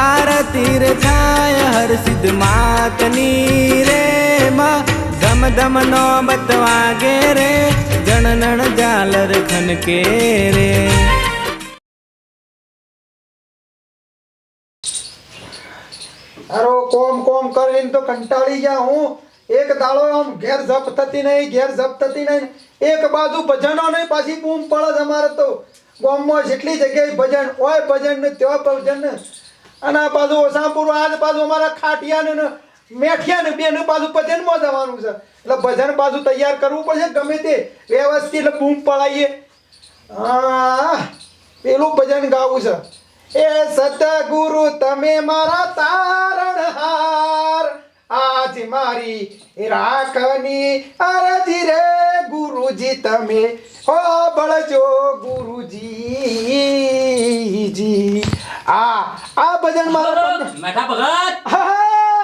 આરતી રે થાય, હર સિદ્ધ માતની રે માં. ધમ ધમ નો બતવાગે રે જણનણ જાલર ખનકે રે. અરો કોમ કોમ કરીને તો કંટાળી ગયા હું. એક દાડો આમ ઘેર જપ થતી નહીં, ઘેર જપ થતી નહીં. એક બાજુ ભજનો નહીં, પાછી બૂમ પડે અમારે તો. ગામમાં જેટલી જગ્યાએ ભજન હોય ભજન ને ત્યાં ભજન ને અને આ બાજુ ઓસામપુર આજ બાજુ અમારા ખાટિયા ને મેઠિયા ને બેનું બાજુ ભજનમાં જવાનું છે. એટલે ભજન બાજુ તૈયાર કરવું પડશે, ગમે તે વ્યવસ્થિત એટલે બૂમ પડાવીએ પેલું ભજન ગાવું છે. એ સતગુરુ, તમે મારા તારણહાર આજ મારી રાખની અરજી રે ગુરુજી, તમે હો બળજો ગુરુજી જી આ આ ભજન મારો મેઠા ભગત! હા,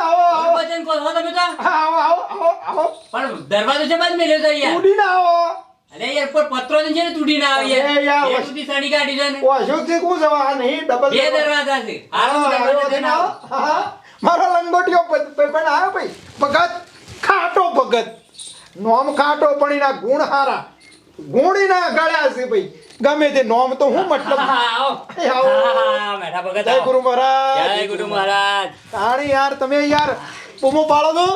આવો ભજન છો તમે તો? આવો આવો આવો પણ દરવાજો છે બંધ મેલ્યો તો યાર. ઉડીને આવો. અરે યાર પર પત્રો છે ને તૂટી ના આવી યાર, યાર સુધી સડી કાઢી છે ને. ઓ અશોકજી કું જવા? આ નહીં ડબલ બે દરવાજા છે. દરવાજો આવો. છે ને આવો. મારો પ- પણ આવ્યો ભાઈ. ભગત ખાટો ભગત. નોમ ખાટો પણ એના ગુણ હારા. ગુણીના ગળ્યા છે ભાઈ. ગમે તે નોમ તો હું મતલબ જય ગુરુ મહારાજ. જય ગુરુ મહારાજ. તાણી યાર તમે યાર બૂમો પાડો તો.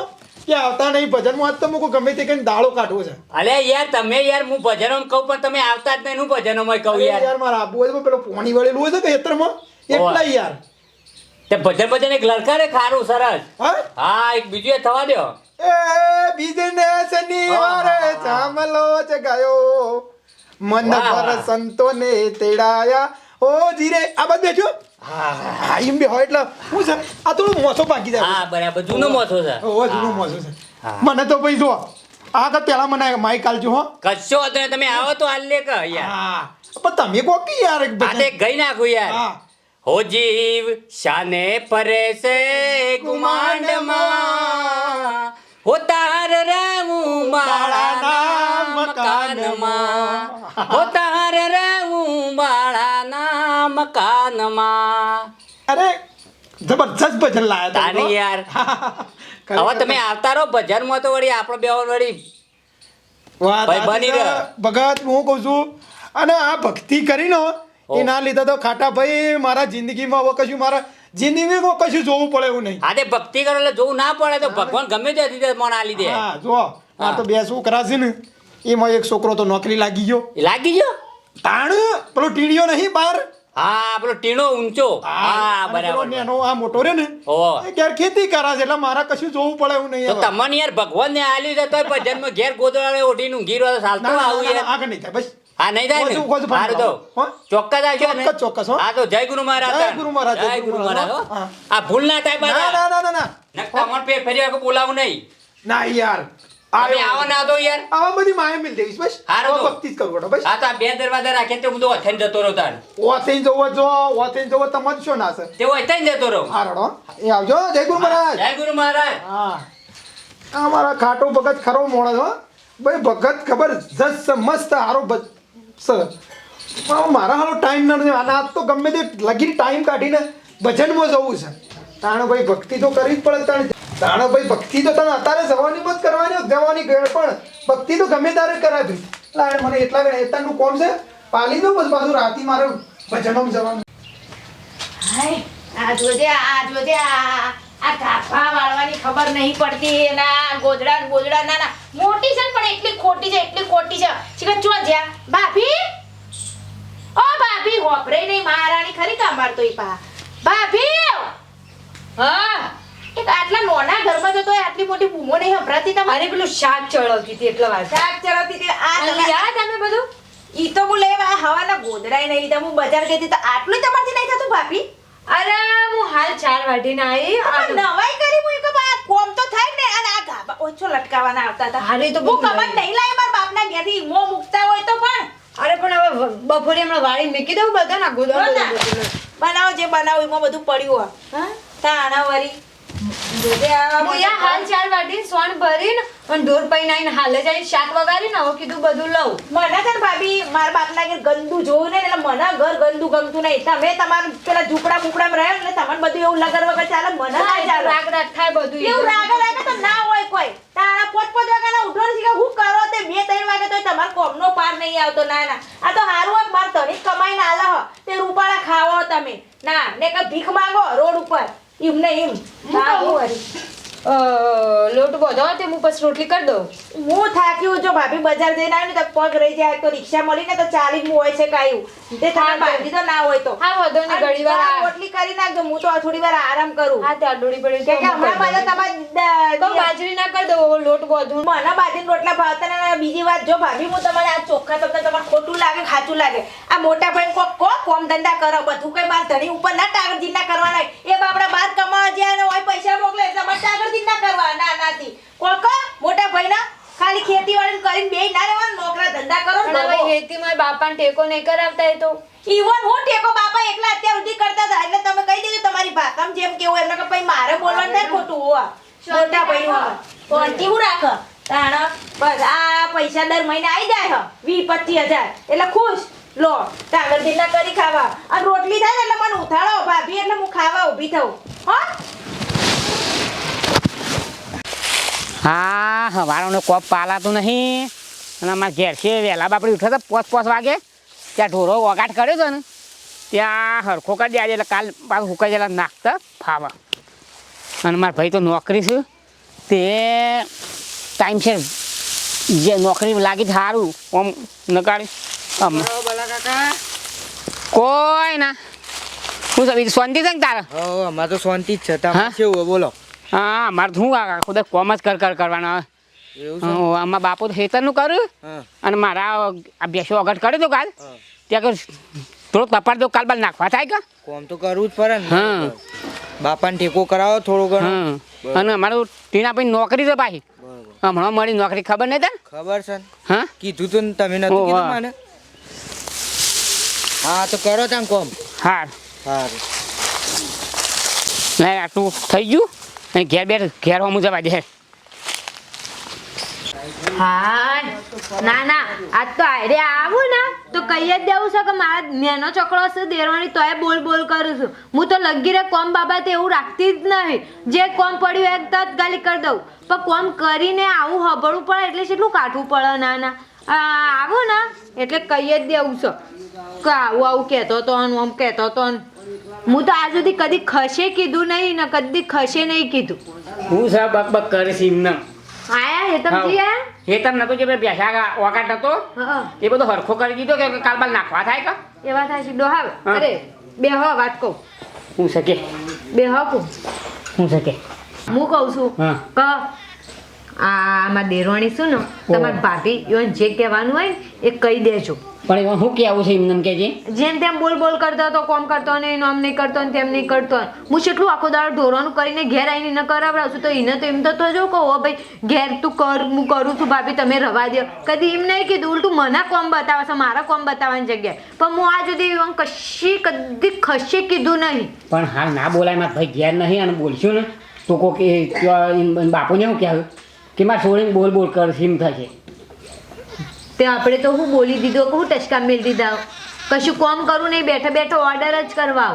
કે આવતા નહીં ભજનમાં આજ તો મૂકું ગમે તે કઈ દાળો કાઢવો છે. અલે યાર તમે યાર હું ભજનો કહું પણ તમે આવતા જ નહીં હું ભજનોમાં કહું અરે યાર. યાર મારા આબુ હોય પેલો પોણી વળેલું હોય છે કે ખેતરમાં? એટલા યાર. તે ભજન ભજન એક લડકારે ખારું સરસ. હા? એક બીજું એ થવા દ્યો. એ બીજને શનિવારે ચામલો જગાયો મન પર સંતોને તેડાયા. ઓ ધીરે આ બધે બેઠો. હા હા એમ બે હોય એટલે હું છે? આ થોડું મોસો પાકી જાય. હા બરાબર. જૂનો મોસો છે. ઓ જૂનું મોસો છે. મને તો ભાઈ જો આ તો પેલા મને માઈક આલજો હો. કશો વાંધો તમે આવો તો હાલ લે કે યાર પણ તમે કોકી યાર એક આ તે ભજન. ગઈ નાખું યાર. હો. જીવ શાને પરે છે ગુમાંડમાં. હો તાર રહેવું બાળાના મકાનમાં. હો તાર રહેવું બાળાના મકાનમાં. અરે જબરજસ્ત ભજન લાયા તાની યાર. હવે તમે આવતા રહો ભજનમાં તો વળી આપણો બે વળી. ભગત હું કહું છું અને આ ભક્તિ કરીને એના લીધે તો ખાટા ભાઈ મારા જિંદગીમાં હવે કશું મારા જિંદગીમાં કશું જોવું પડે એવું નહીં. આજે ભક્તિ કરો એટલે જોવું ના પડે તો ભગવાન ગમે તે રીતે મન આ લીધે હા જો આ તો બે છોકરા છે ને એમાં એક છોકરો તો નોકરી લાગી ગયો. લાગી ગયો? તાણ? પેલો ટીણીયો નહીં બાર? હા પેલો ટીણો ઊંચો. હા બરાબર નેનો આ મોટો રે ને. એ ઘેર ખેતી કરા છે એટલે મારા કશું જોવું પડે એવું નહીં તો તમને યાર ભગવાન ને આલી તોય પણ જન્મ ઘેર ગોદળાળે ઓઢીને ઊંઘી રહ્યો તો ચાલતો આવું યાર. આગળ નહીં થાય બસ. હા નહીં થાય સારું તો. ચોક્કસ આવજો ને. ચોક્કસ, હા. તો જય ગુરુ મહારાજ જય ગુરુ મહારાજ, જય ગુરુ મહારાજ આ ભૂલ ના થાય ના ના ના ના. ના નકતા મન પે ફરી બોલાવું નહીં. ના યાર. આવ્યો. આવો ના યાર. આવા બધી માયા મિલ જઈશ બસ. હારું ભક્તિ જ કરું બસ. તો આ બે દરવાજા રાખે તો હું તો જતો રહો તાર. ઓથેન જોવો જો ઓથેન જોવો તમાર શું ના છે? તે અથેન જતો રહો. હારડો એ આવજો. જય ગુરુ મહારાજ. જય ગુરુ મહારાજ. હા. આ મારા ખાટો ભગત ખરો મોણસ છો ભાઈ ભગત ખબર જસ મસ્ત હારો ભજ સ પણ મારા હારો ટાઈમ નથી. અને આજ તો ગમે તે લગીને ટાઈમ કાઢીને ભજનમાં જવું છે. તાણે ભાઈ ભક્તિ તો કરવી જ પડે તાણે તાણે ભાઈ ભક્તિ તો તને અત્યારે જવાની મત કરવાની જવાની ગયો પણ. ભક્તિ તો ગમે તારે કરાવી એટલે મને એટલા એતાનું કોમ છે? પાલી દો બસ પાછું રાતી મારે ભજનમાં જવાનું. હાય, આ જોજે આ જોજે આ આ કાપા વાળવાની ખબર નહીં પડતી. એના ગોજડા ગોદડા ગોદડા ના ના. મોટી છે ને પણ એટલી ખોટી છે એટલી ખોટી છે. શીખર ચો જ્યા? ભાભી? ઓ ભાભી હોપરે નહીં મહારાણી ખરી કામ મારતો ઈ પા. ભાભી? હા? એક આટલા નોના ઘરમાં જતો આટલી મોટી બૂમો નહીં સંભળાતી તમે અરે પેલું શાક ચડાવતી હતી એટલે વાત શાક ચડાવતી હતી. આ તમે યાદ અમે બધું? ઈ તો હું લેવા હવાના ગોદડાય નહીં લીધા હું બજાર ગઈ તો આટલું તમારથી નહીં થતું ભાભી? અરે હું હાલ ચાર વાઢીને આવી. નવાઈ કરી હું એક કોમ તો થાય ને અને આ ગાબા ઓછો લટકાવાના આવતા હતા. હારે તો હું કમર નહીં લાવી મારા બાપના ઘેરથી ઈમો મૂકતા હોય તો પણ. અરે પણ હવે બપોરે હમણાં વાળી મૂકી દઉં બધા ના ગોદડું. બનાવો જે બનાવો એમાં બધું પડ્યું હોય. હા? તાણા વરી જોજે આ હું યા હાલ ચાર વાટીને સોણ ભરીને પણ ઢોર પૈન હાલે જઈને શાક વગાડી હવે કીધું બધું લઉં. મને છે ભાભી મારા બાપના ઘેર ગંદુ જોયું ને એટલે મને ઘર ગંદુ ગમતું નહીં. તમે તમારું પેલા ઝૂંપડા બુપડામાં રહ્યો ને તમને બધું એવું લગર વગર ચાલે મને ના ચાલે. રાગ રાગ થાય બધું એવું રાગે રાગે તો ના હોય કોઈ. તારા પોચ પોચ વાગ્યાના ઉઠો ને શીખે હું કરો તે બે ત્રણ વાગે તો તમારા કોમનો પાર નહીં આવતો ના ના. આ તો હારું હોય માર ધણી કમાઈને આલે હો. તે રૂપાળા ખાવો તમે. ના ને કે ભીખ માંગો રોડ ઉપર. એમ ને એમ હું લોટ બધો તે હું પછી રોટલી કરી દઉં. હું થાક્યું જો ભાભી બજાર જઈને આવ્યું ને તો પગ રહી જાય તો રિક્ષા મળી ને તો ચાલી હું હોય છે કાયું તે હા, ભાભી તો ના હોય તો. હા વધો ને ઘડી વાર રોટલી કરી નાખજો હું તો થોડી વાર આરામ કરું. હા તે અડોડી પડી કે હમણાં પાછા તમારે તો બાજરી ના કરી દઉં લોટ બધું મને બાજરી રોટલા ભાવતા ને બીજી વાત જો ભાભી હું તમારે આ ચોખ્ખા તમને તમારે ખોટું લાગે ખાચું લાગે. આ મોટા ભાઈ કોક કો કોમ ધંધા કરો બધું કઈ માર ધણી ઉપર ના ટાગરજી ના કરવાના એ બાપડા બહાર કમાવા જ્યાં હોય પૈસા મોકલે એટલે મારે ટાગરજી ના કરવા ના નાથી. કોક મોટા ભાઈના ખાલી ખેતીવાડી કરીને બે ના રહેવાનું નોકરા ધંધા કરો પણ હવે ને હેતીમાં બાપાને ટેકો નહીં કરાવતા એ તો. ઈવન હું ટેકો બાપા એકલા અત્યાર સુધી કરતા હતા એટલે તમે કહી દેજો તમારી ભાષામાં જેમ કેવું એમને કે ભાઈ મારે બોલવાનું થાય ખોટું હોવા. મોટા ભાઈ હોવા. શાંતિ હું રાખ? તાણ બસ આ પૈસા દર મહિને આવી જાય હ. વી પચીસ હજાર. એટલે ખુશ. લો કાગળ દિના કરી ખાવા. અને રોટલી થાય ને એટલે મને ઉથાળો ભાભી એટલે હું ખાવા ઊભી થઉં. હો? હા હવારોનો કોપ પાલાતું નહીં. અને અમારા ઘેર છે વહેલા બાપડી ઉઠ્યો તો પોચ પોચ વાગે. ત્યાં ઢોરો વગાટ કર્યો હતો ને ત્યાં હરખો કરી દે એટલે કાલ પાછું હુકાઈ જેલા નાખતા ફાવા. અને મારા ભાઈ તો નોકરી છે. તે ટાઈમ છે જે નોકરી લાગી સારું ઓમ નકાળી કોઈ ના. શું છે શાંતિ છે ને તારે? અમારે તો શાંતિ જ છે. તમે કેવું બોલો. હા મારે શું આ ખુદ કોમ જ કર કર કરવાના આમાં બાપુ તો ખેતરનું કર્યું અને મારા આ બેસો અગટ કર્યો તો કાલ. ત્યાં થોડુંક તપાડ દો કાલ બાલ નાખવા થાય કે? કોમ તો કરવું જ પડે ને. હા. બાપાને ટેકો કરાવો થોડું ઘણું. અને અમારું ટીના ભાઈ નોકરી છે પાછી. હમણાં મારી નોકરી ખબર નહીં તને? ખબર છે હા? કીધું તું ને તમે નતું. કીધું મને? હા તો કરો તમે કોમ. હા સારું લે આટલું થઈ ગયું? અને ઘેર બેઠ, ઘેર હોમું જવા દે. હા, ના ના, આજ તો આરે આવું ને, તો કહી જ દેવું છે કે મારા મેનો છોકરો છે દેરવાની તોય બોલ બોલ કરું છું. હું તો લગી રે કોમ બાબતે એવું રાખતી જ નહીં. જે કોમ પડ્યું એક તત ગાલી કરી દઉં. પણ કોમ કરીને આવું હબળવું પડે એટલે કેટલું કાઠું પડે, ના ના. આ, આવું ને, એટલે કહી જ દેવું છે. કે આવું આવું કહેતો તો આમ કહેતો તો હું તો આજ સુધી કદી ખસે કીધું નહીં ને કદી ખસે નહીં કીધું. હું સા બક બક કરીશ એમને. આયા એ તમે આયા? એ તમને નતો જે બેસા ઓકાટ હતો? એ બધો હરખો કરી દીધો કે કાલ બાલ નાખવા થાય કે? એવા થાય છે ડોહાવ. અરે બે હ વાત કહું. હું શકે બે હો કહું. હું શકે હું કહું છું ક આ આમાં દેરવાણી શું ને? તમારી ભાભી જે કહેવાનું હોય ને એ કહી દેજો. પણ એમાં શું કહેવું છે એમને કે છે જેમ તેમ બોલ બોલ કરતો હતો કોમ કરતો ને આમ નહીં કરતો ને તેમ નહીં કરતો. હું કેટલું આખો દાડો ઢોરવાનું કરીને ઘેર આવીને ન કરાવડાવું છું તો એને તો એમ તો તો જો કહો ભાઈ ઘેર તું કર હું કરું છું ભાભી તમે રવા દો કદી એમ નહીં કીધું ઉલટું મને કોમ બતાવે છે મારા કોમ બતાવવાની જગ્યાએ. પણ હું આ સુધી આમ કશી કદી ખસે કીધું નહીં. પણ હા ના બોલાય મારા ભાઈ ઘેર નહીં અને બોલશું ને તો કહો કે બાપુને એવું કહેવું કે મારા છોડીને બોલ બોલ કર એમ થશે તે આપણે તો હું બોલી દીધો કે હું ટચકા મેળ દીધા કશું કોમ કરું નહીં બેઠા બેઠો ઓર્ડર જ કરવા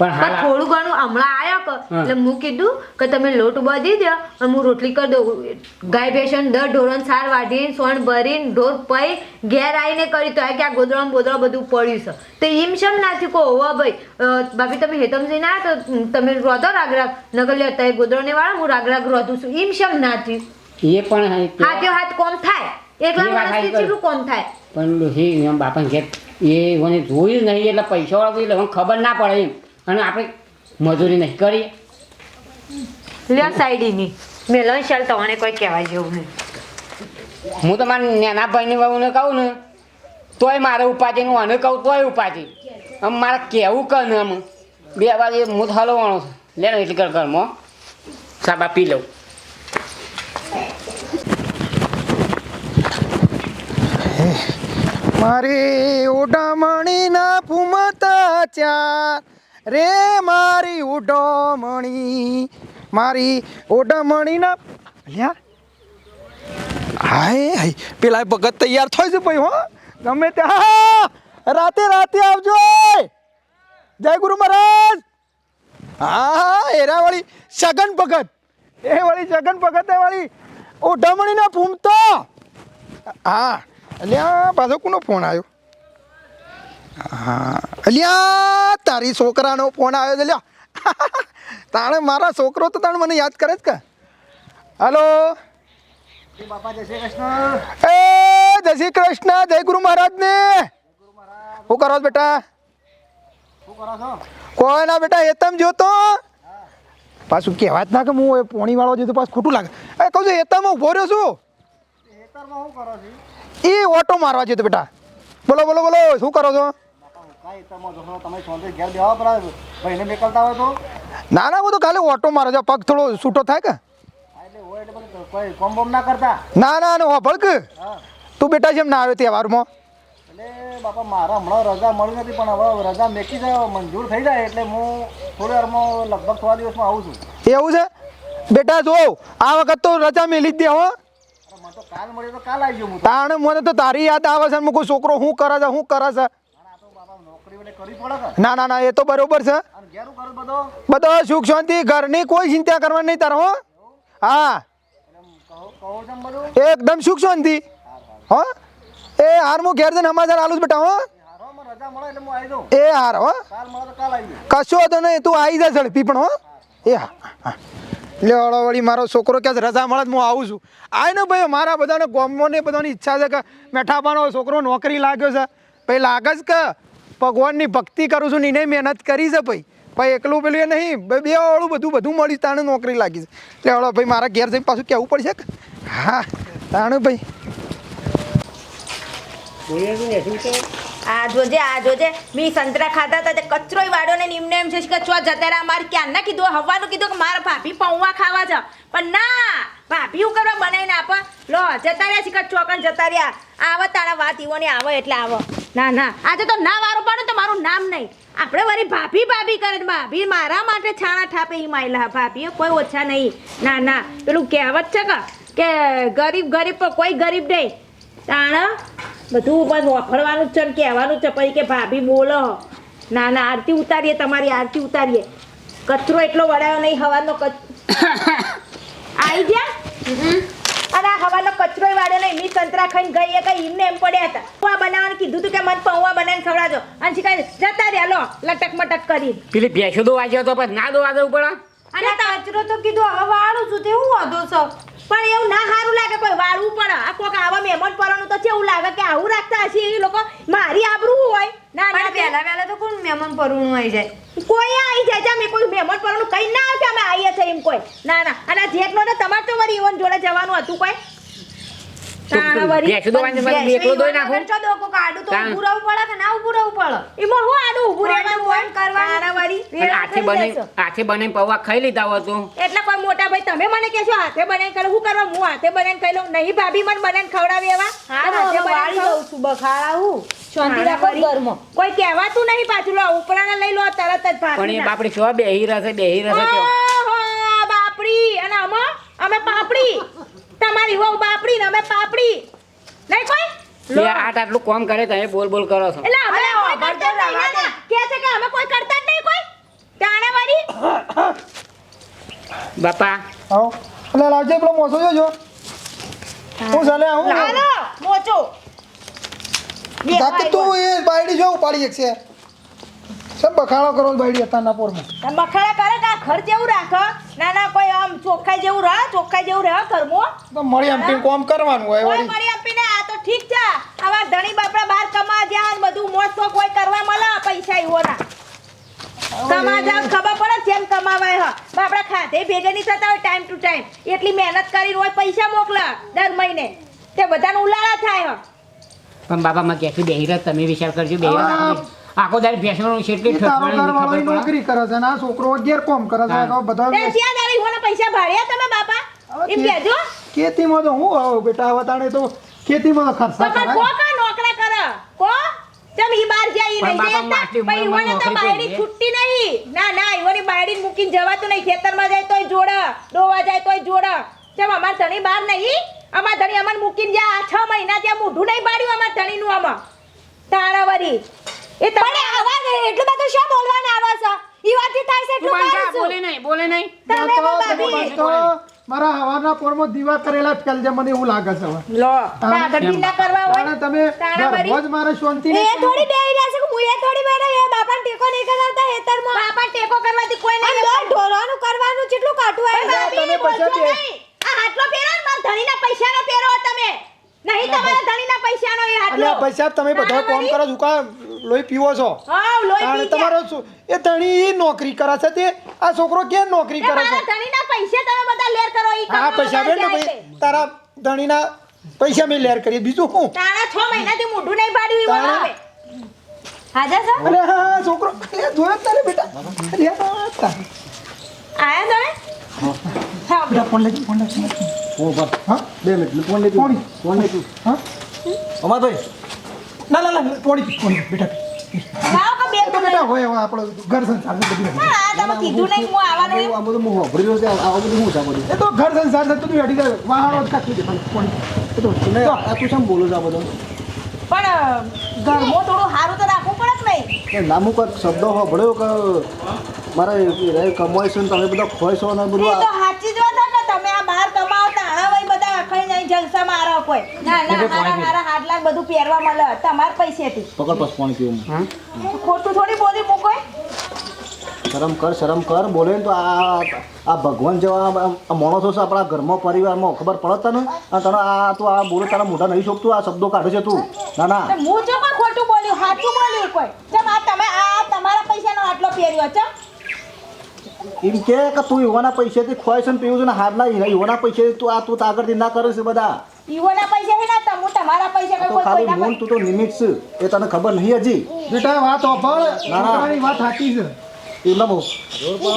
પણ થોડું ઘણું હમણાં આયા કે. એટલે હું કીધું કે તમે લોટ બાંધી દો અને હું રોટલી કરી દઉં. ગાય ભેસન દર ઢોરણ સાર વાઢીને સોણ ભરીને ઢોર પઈ ઘેર આવીને કરી તો કે આ ગોદડામાં બોદડા બધું પડ્યું છે. તો એમ શેમ નાથી કહો હોવા ભાઈ બાકી તમે હેતમ ના તો તમે રોધો રાગ રાગ નગર લે અત્યારે ગોદડાને વાળા હું રાગ રાગ રોધું છું. એમ શેમ નાથી એ પણ હાથ કોમ થાય. એ માણસથી કેટલું કોમ થાય? પણ ડોશી એમ બાપાને ઘેર એ મને જોયું નહીં એટલે પૈસાવાળા એટલે મને ખબર ના પડે એમ. અને આપણે મજૂરી નહીં કરીએ. લ્યો સાઈડીની. મેલો શાલ તમને કોઈ કહેવા જેવું નહીં. હું તો મારા નાના ભાઈને બહુને કહું ને તોય મારે ઉપાધિ હું આને કહું તોય ઉપાધિ. આમ મારે કહેવું કર ને આમ? બે વાગે હું તો હલવાનો છું. લે ને એટલી કર ઘરમાં. સાબા પી લઉં. મારી ઉડામણી ના ફૂમતા ચાર. રે મારી ઉડામણી મારી ઉડામણી ના લ્યા. હાય હાય. પેલા ભગત તૈયાર થઈ છે ભાઈ, હો. ગમે ત્યાં રાતે રાતે આવજો જય ગુરુ મહારાજ. હા એરા વાળી સગન ભગત. એ વાળી સગન ભગત એ વાળી ઉઢમણીને ફૂમતો હા. અલ્યા પાછો કોનો ફોન આવ્યો? હા અલ્યા તારી છોકરાનો ફોન આવ્યો છે લ્યા તાણે મારા છોકરો તો તાણે મને યાદ કરે જ કે. હલો. એ, જય શ્રી કૃષ્ણ, જય ગુરુ મહારાજ ને શું કરો બેટા? કોઈ ના બેટા એતમ જોતો? પાછું કહેવા જ ના કે હું પોણી વાળો જે પાછું ખોટું લાગે. એ કહું છું એતમ ઊભો રહ્યો છું? એ ઓટો મારવા જતો બેટા. બોલો બોલો બોલો, શું કરો છો? ના ના, હું તો ખાલી ઓટો મારો છો. પગ થોડો છૂટો થાય કે? ના ના ના ભળક તું બેટા જેમ ના આવ્યો તહેવારમાં. બાપા મારા હમણાં રજા મળી નથી પણ હવે રજા મેકી જાય મંજૂર થઈ જાય એટલે હું થોડી વારમાં લગભગ થોડા દિવસમાં આવું છું એવું છે? બેટા, જો, આ વખત તો રજા મેલી જ દે, હો. કાલ મળ્યો તો કાલ આવી ગયો હું મને તો તારી યાદ આવે છે ને કોઈ છોકરો શું કરે છે શું કરે છે? કરવી ના. ના ના એ તો બરોબર છે. બધો. સુખ શાંતિ ઘરની કોઈ ચિંતા કરવાની નહીં તારો હો. હા. એકદમ સુખ શાંતિ. હો. એ હાર હું ઘેર જઈને સમાચાર આલું જ બેટા હો. હું એ હાર હો. કશો તો નહીં તું આવી જા ઝડપી પણ હો. એ હા હા. લે હળો વળી મારો છોકરો ક્યાં રજા મળે હું આવું છું. આય ને ભાઈ મારા બધાને ગોમોને બધાની ઈચ્છા છે કે મેઠાપાનો છોકરો નોકરી લાગ્યો છે. ભાઈ, લાગે છે કે ભગવાનની ભક્તિ કરું છું ને એને મહેનત કરી છે ભાઈ. ભાઈ, એકલું પેલું એ નહીં બે વાળું બધું બધું મળ્યું તાણે નોકરી લાગી છે. એટલે હળો ભાઈ, મારા ઘેર જઈને પાછું કહેવું પડશે કે? હા, તાણે ભાઈ. આ જોજે આ જોજે. મી સંતરા ખાતા હતા કચરો વાડ્યો ને નિમને એમ છે કે ચો જતા રહ્યા મારે ક્યાં? ના કીધું હવાનું કીધું કે મારા ભાભી પૌવા ખાવા છે પણ ના, ભાભી હું કરવા બનાવીને આપ? લો જતા રહ્યા છે કે ચોકન જતા રહ્યા આવે તારા વાત ઈવો આવે એટલે આવો. ના ના, આજે તો ના વારો પાડો તો મારું નામ નહીં. આપણે વળી ભાભી ભાભી કરે ભાભી મારા માટે છાણા ઠાપે ઈ માયલા. ભાભી કોઈ ઓછા નહીં. ના ના, પેલું કહેવત છે કે ગરીબ ગરીબ કોઈ ગરીબ નહીં. તાણ બધું બસ વફળવાનું જ છે ને કહેવાનું જ છે. પછી કે ભાભી બોલો. ના ના આરતી ઉતારીએ તમારી આરતી ઉતારીએ. કચરો એટલો વડાયો નહીં હવાનો આવી ગયા? અને આ હવાનો કચરો વાળ્યો નહીં. મી સંતરા ખાઈને ગઈ એ કઈ એમને એમ પડ્યા હતા. પૌવા બનાવવાનું કીધું તું કે મને પૌવા બનાવીને ખવડાવજો. અને શીખાય જતા રહ્યા લો લટક મટક કરી. પેલી ભેંસો દો વાગ્યો તો પછી ના દો દવું પડે? અને કચરો તો કીધું હવે વાળું છું તે હું વાંધો છો? પણ એવું ના સારું લાગે કોઈ વાળવું પણ આ કોક આવા મહેમાન પરવાનું તો કેવું લાગે કે આવું રાખતા હશે એ લોકો. મારી આબરૂ હોય. ના ના પહેલા પહેલા તો કોણ મહેમાન પરણું આવી જાય? કોઈ આવી જાય છે અમે કોઈ મહેમાન પરનું કઈ ના આવે અમે આવીએ છીએ એમ કોઈ. ના ના અને જેટલો ને તમારે તો મારી ઈવન જોડે જવાનું હતું કોઈ. તાણે વળી- ભેંસો દોવાની એકલો દોઈ નાખું. ચો દો કોક તો ઊભું રહેવું પડે કે ના ઊભું રહેવું પડે? એમાં હું આડું ઊભું કોઈ રહેવાનું હોય? કરવાનું. તાણે હાથે બને હાથે બને પૌવા ખાઈ લીધા તો. એટલે કોઈ મોટા ભાઈ તમે મને કહેશો હાથે બનાવીને કરો શું કરવા? હું હાથે બનાવીને ખાઈ લઉં નહીં ભાભી મને બનાવીને ખવડાવી એવા? હા તમે હાથે વાળી દઉં છું બખાડા હું. શાંતિ તાણે રાખો વળી. ઘરમાં. કોઈ કહેવાતું નહીં પાછું લો ઉપરાને લઈ લો તરત જ પણ એ ભાભી બાપડી શું બેહી રહેશે બેહી રહેશે કેવો? બાપડી. અને અમે અમે પાપડી. તમારી વહુ બાપડી ને અમે પાપડી. નહીં કોઈ? એ આટ આટલું કોમ કરે તમે બોલ બોલ કરો છો. એટલે અમે કોઈ કરતા જ નહીં રહેવા ના, ના. છે કે અમે કોઈ કરતા જ નહીં કોઈ. તાણે વળી. બાપા. આવો. એટલે લાવજે પેલો મોસો જોજો હું ચાલે આવું? હાલો મોચો જાતે તું એ બાયડી જો ઉપાડી એક છે. સબ બખાડો કરો બાયડી અત્યારના પોરમાં. તમે બખાડા કરે ઘર જેવું રાખ ના ના કોઈ આમ ચોખ્ખાઈ જેવું રહ ચોખ્ખાઈ જેવું રહે ઘરમાં. તો મળી આમ પીને કોમ કરવાનું હોય કોઈ મળી આપીને આ તો ઠીક છે. આવા ધણી બાપડા બહાર કમા જ્યાં બધું મોજ શોખ કોઈ કરવા મળે પૈસા ઈવોના કમા જાવ ખબર પડે જેમ કમાવાય હ? બાપડા ખાધે ભેગે નહીં થતા હોય ટાઈમ ટુ ટાઈમ એટલી મહેનત કરી હોય પૈસા મોકલા દર મહિને. તે બધાને ઉલાળા થાય હ? પણ બાબા માં ક્યાંથી બેહી રહે તમે વિચાર કરજો બેહી રહે આખો દાડ ભેંસોનું છે એટલે ઠકવાની ખબર પડે. નોકરી કરે છે આ છોકરો અગિયાર કોમ કરે છે તો બધા ત્યાં દાડી ઈવોના પૈસા ભાડ્યા તમે બાપા? એમ કહેજો. ખેતીમાં તો હું આવો બેટા હવે તાણે તો ખેતીમાં તો ખર્ચા તો કો કા નોકરા કરે? કો? ચમ ઈ બાર જાય ઈ નહીં ઈવોને ઉંમરમાં તો બાયડી છૂટતી નહીં. ના ના ઈવોની બાયડી મૂકીને જવાતું નહીં. ખેતરમાં જાય તોય જોડે ડોવા જાય તોય જોડે. ચમ અમાર ધણી બાર નહીં. અમાર ધણી અમાર મૂકીને જ્યાં આ છ મહિના ત્યાં મોઢું નહીં પાડ્યું અમાર ધણીનું આમાં. તાણાવરી એ તમે આવા એટલું બધું શું બોલવાના આવે છો? ઈ વાતથી થાય છે એટલું થા, કરું બોલે છું નહીં બોલે નહીં. તમે તો ભાભી. તો મારા હવાના પોરમાં દીવા કરેલા જ ફેલ છે મને એવું લાગે છે હવે. લો. ના કરવા હોય? તમે રોજ મારે શાંતિ એ થોડી બેહી રહ્યા છે કે હું એ થોડી બેહી એ બાપાને ટેકો નહીં કરાવતા હેતરમાં બાપા ટેકો કરવાથી કોઈ નહીં લો ઢોરાનું કરવાનું કેટલું કાટું આવે તમે પછી દે. આ હાટલો પહેરો ને મારા ધણીના પૈસાનો પહેરો તમે. નહીં તમારા ધણીના પૈસાનો એ હાટલો અલ્યા પૈસા તમે બધા કોમ કરો છો કા લોહી પીવો છો. હા લોહી પી તમારો શું એ ધણી નોકરી કરે છે તે. આ છોકરો કે નોકરી કરે છે? ધણીના પૈસા તમે બધા લેર કરો ઈ હા પૈસા બેન ભાઈ. તારા ધણીના પૈસા મેં લેર કરી બીજું શું? તારા છ મહિનાથી મોઢું નહીં પાડ્યું ઈ તાણા? હાજા છો? અરે હા હા છોકરો. અરે જોયો જ તારે બેટા. અરે હા, તારે. આયા તમે? હા. બેટા ફોન લઈ ફોન લેજો હું ઊભા. હા? બે મિનિટ ફોન લેતું. કોણ? ફોન લેતું. હા? અમારભાઈ. ના ના ના પોણી પી પોણી પી, બેટા. પી. લાવો કે બે તો બેટા હોય હવે આપણો ઘર સંસાર છે બધી. હા તમે કીધું નહીં હું આવવાનું એમ. આ બધું હું વાપરી છે આ બધું હું સાંભળું એ તો ઘર સંસાર તું હેડી જાય વાહણો જ કાઢી દે એ તો નહીં, આ તું બોલું છે આ બધું? પણ ઘરમાં થોડું સારું તો રાખવું પડે જ નહીં? લાંબુ કંઈક શબ્દો સાંભળ્યો કે મારે એ કમાય છે ને તમે બધા ખોય છો ને બધું સાચી જ જલસા મારો કોઈ. ના ના મારા મારા હાથ હાડલા બધું પહેરવા મળે. તમાર પૈસેથી પકડ પાસ પાણી પીવું હા. ખોટું થોડી બોલી મૂકો શરમ કર શરમ કર બોલે તો આ આ ભગવાન જેવા માણસો છે આપણા ઘરમાં પરિવારમાં ખબર પડે તને? અને તને આ તું આ બોલે તારા મોઢા નહીં શોખતું આ શબ્દો કાઢે છે તું. ના ના. હું જો કોઈ ખોટું બોલ્યું સાચું બોલ્યું કોઈ? ચમ આ તમે આ તમારા પૈસાનો આટલો પહેર્યો ચમ? એમ કે કે તું યુવાના પૈસેથી ખોય છે ને પીવું છે ને હાર ના યુવાના પૈસેથી તું આ તું આગળથી ના કરે છે બધા. પૈસા ને તો હું તમારા પૈસા આ કોઈ ખાલી કોઈના તું તો નિમિત્ત છે. એ તને ખબર નહીં હજી. બેટા વાત હોભળ ના, ના. વાત સાચી છે. એમને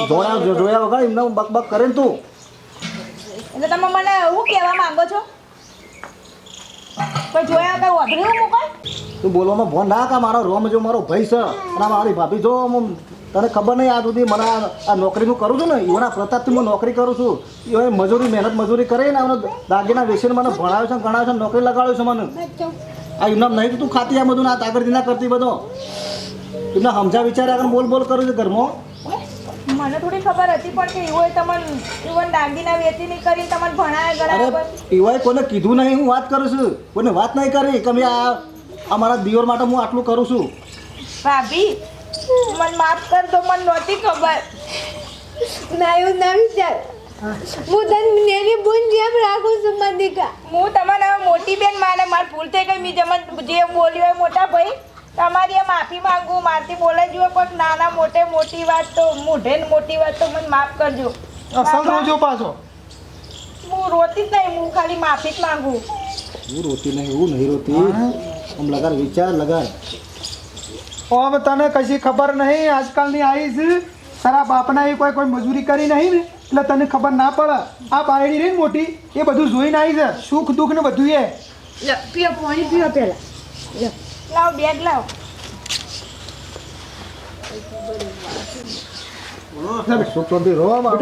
જોયા જોયા વગર એમને બક બક કરે ને તું. એટલે તમે મને શું કહેવા માંગો છો? કોઈ જોયા કઈ વાપર્યું હું કોઈ? તું બોલવામાં ભોન ના કા મારો રોમ જો મારો ભાઈ છે. અને મારી ભાભી જો હું તને ખબર નહીં આ સુધી મને આ- નોકરી નોકરીનું કરું છું ને? એના પ્રતાપથી હું નોકરી કરું છું. એ મજૂરી મહેનત મજૂરી કરે ને આનો દાગીના વેચીને મને ભણાવ્યો છે ગણાવ્યો છે નોકરી લગાડ્યો છે મને. આ ઇનામ નહીં તો તું ખાતી આ બધું ના આગળથી ના કરતી બધો. એમને સમજા વિચારે આગળ બોલ બોલ કરું છે ઘરમાં. મને થોડી ખબર હતી પણ કે એવો તમને ઇવન દાગીના વેચી નહીં કરી તમને ભણાય ગણાય પીવાય કોને કીધું નહીં હું વાત કરું છું. કોઈને વાત નહીં કરી કે મેં આ અમારા દિયોર માટે હું આટલું કરું છું. ભાભી મને માફ કર તો મને નહોતી ખબર. ના એવું ના વિચાર. હું તને નેની બુન જેમ રાખું છું મધિકા હું તમારા મોટી બેન માને માર ભૂલ થઈ ગઈ. મી જેમ જે બોલ્યું હોય મોટા ભાઈ તમારી એ માફી માંગુ મારથી બોલાઈ જુઓ. પણ નાના મોટે મોટી વાત તો મોઢે ને મોટી વાત તો મને માફ કરજો. અસલ રોજો પાછો. હું રોતી જ નહીં હું ખાલી માફી જ માંગુ. હું રોતી નહીં હું નહીં રોતી. આમ લગાડ વિચાર લગાડ. હવે તને કશી ખબર નહીં, આજકાલની આવી તારા બાપના એ કોઈ કોઈ મજૂરી કરી નહીં ને, એટલે તને ખબર ના પડે. આ બાયડી રહી મોટી, એ બધું જોઈને આવી છે. સુખ દુઃખ ને બધું એ પીઓ પાણી, પીઓ પેલા લાવ, બેગ લાવ. સુખ શાંતિ રહો આમ આ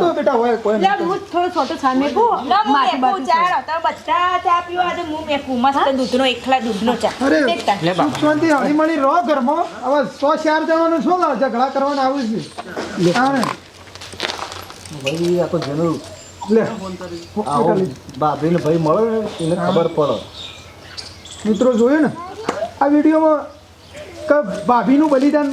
તો બેટા હોય કોઈ લે હું થોડો છોટો સામે કો મેકું બાજુ ચા તો બધા ચા પીવો આજે હું મેકું. મસ્ત દૂધનો એકલા દૂધનો ચા. અરે લે બાબા શાંતિ હળી મળી રહો ઘરમાં. હવે સો શેર જવાનું શું લાવ ઝઘડા કરવાના આવું છે. હા ને. ભાઈ આ તો જેનું લે. આવો ભાભીને ભાઈ મળે ને એને ખબર પડે. મિત્રો જોયું ને? આ વિડીયોમાં કે ભાભીનું બલિદાન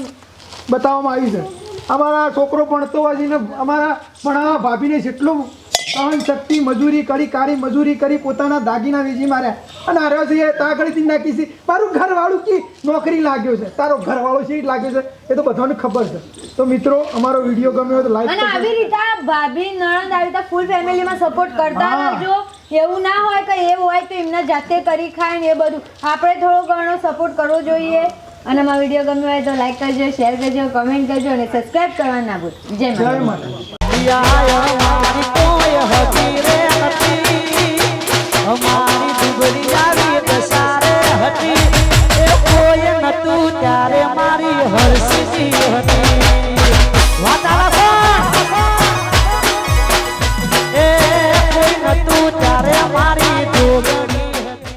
બતાવવામાં આવ્યું છે. અમારા છોકરો ભણતો હોય ને અમારા ભણાવવા ભાભીને જેટલું સહન શક્તિ મજૂરી કરી કાળી મજૂરી કરી પોતાના દાગીના વેચી માર્યા. અને હાર્યો છે તા નાખી છે. મારું ઘરવાળું કી નોકરી લાગ્યો છે? તારો ઘરવાળો શી લાગ્યો છે? એ તો બધાને ખબર છે. તો મિત્રો અમારો વીડિયો ગમ્યો તો તો અને આવી રીતે ભાભી નણંદ આવી રીતે ફૂલ ફેમિલીમાં સપોર્ટ કરતા રહેજો. એવું ના હોય કે એ હોય તો એમને જાતે કરી ખાય ને એ બધું. આપણે થોડો ઘણો સપોર્ટ કરવો જોઈએ. અને અમારો વીડિયો ગમ્યો હોય તો લાઈક કરજો શેર કરજો કમેન્ટ કરજો અને સબસ્ક્રાઇબ કરવાનું ના ભૂલ. જય માતા અમારી